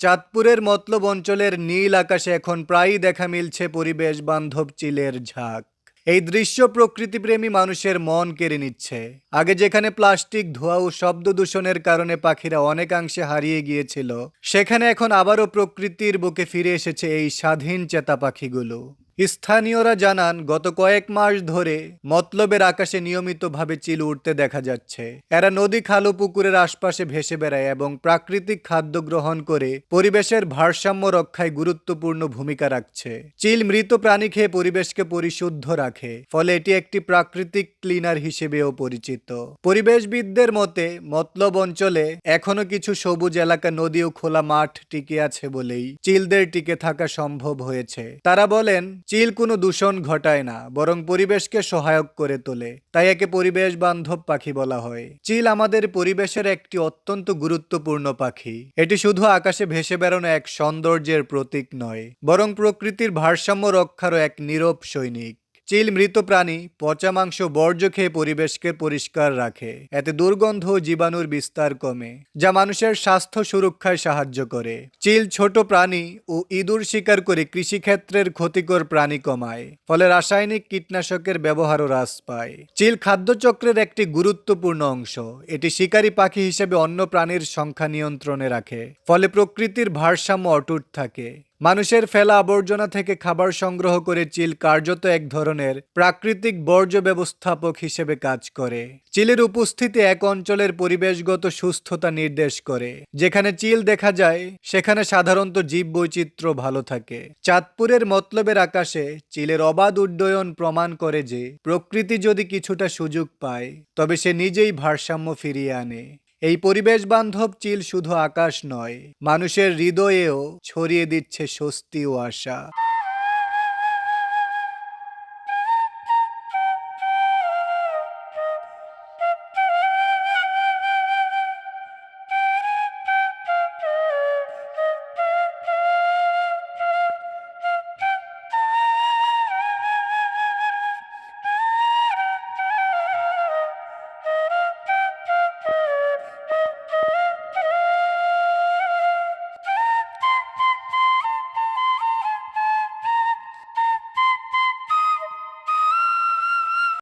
চাঁদপুরের মতলব অঞ্চলের নীল আকাশে এখন প্রায়ই দেখা মিলছে পরিবেশ বান্ধব চিলের ঝাঁক। এই দৃশ্য প্রকৃতিপ্রেমী মানুষের মন কেড়ে নিচ্ছে। আগে যেখানে প্লাস্টিক, ধোয়া ও শব্দ দূষণের কারণে পাখিরা অনেকাংশে হারিয়ে গিয়েছিল, সেখানে এখন আবারও প্রকৃতির বুকে ফিরে এসেছে এই স্বাধীন চেতা পাখিগুলো স্থানীয়রা জানান, গত কয়েক মাস ধরে মতলবের আকাশে নিয়মিতভাবে চিল উঠতে দেখা যাচ্ছে। এরা নদী, খাল পুকুরের আশপাশে ভেসে বেড়ায় এবং প্রাকৃতিক খাদ্য গ্রহণ করে পরিবেশের ভারসাম্য রক্ষায় গুরুত্বপূর্ণ ভূমিকা রাখছে। চিল মৃত প্রাণী খেয়ে পরিবেশকে পরিশুদ্ধ রাখে, ফলে এটি একটি প্রাকৃতিক ক্লিনার হিসেবেও পরিচিত। পরিবেশবিদদের মতে, মতলব অঞ্চলে এখনও কিছু সবুজ এলাকা, নদী ও খোলা মাঠ টিকে আছে বলেই চিলদের টিকে থাকা সম্ভব হয়েছে। তারা বলেন চিল কোনো দূষণ ঘটায় না, বরং পরিবেশকে সহায়ক করে তোলে। তাই একে পরিবেশ বান্ধব পাখি বলা হয়। চিল আমাদের পরিবেশের একটি অত্যন্ত গুরুত্বপূর্ণ পাখি। এটি শুধু আকাশে ভেসে বেড়ানো এক সৌন্দর্যের প্রতীক নয়, বরং প্রকৃতির ভারসাম্য রক্ষারও এক নীরব সৈনিক। চিল মৃত প্রাণী পচা মাংস বর্জ্য খেয়ে পরিবেশকে পরিষ্কার রাখে। এতে দুর্গন্ধ জীবাণুর বিস্তার কমে, যা মানুষের স্বাস্থ্য সুরক্ষায় সাহায্য করে। চিল ছোট প্রাণী ও ইঁদুর শিকার করে কৃষিক্ষেত্রের ক্ষতিকর প্রাণী কমায়, ফলে রাসায়নিক কীটনাশকের ব্যবহারও হ্রাস পায়। চিল খাদ্যচক্রের একটি গুরুত্বপূর্ণ অংশ, এটি শিকারী পাখি হিসেবে অন্য প্রাণীর সংখ্যা নিয়ন্ত্রণে রাখে, ফলে প্রকৃতির ভারসাম্য অটুট থাকে। মানুষের ফেলা আবর্জনা থেকে খাবার সংগ্রহ করে চিল কার্যত এক ধরনের প্রাকৃতিক বর্জ্য ব্যবস্থাপক হিসেবে কাজ করে। চিলের উপস্থিতি এক অঞ্চলের পরিবেশগত সুস্থতা নির্দেশ করে। যেখানে চিল দেখা যায়, সেখানে সাধারণত জীব বৈচিত্র্য ভালো থাকে। চাঁদপুরের মতলবের আকাশে চিলের অবাধ উড্ডয়ন প্রমাণ করে যে প্রকৃতি যদি কিছুটা সুযোগ পায়, তবে সে নিজেই ভারসাম্য ফিরিয়ে আনে। এই পরিবেশ বান্ধব চিল শুধু আকাশ নয় মানুষের হৃদয়েও ছড়িয়ে দিচ্ছে স্বস্তি ও আশা।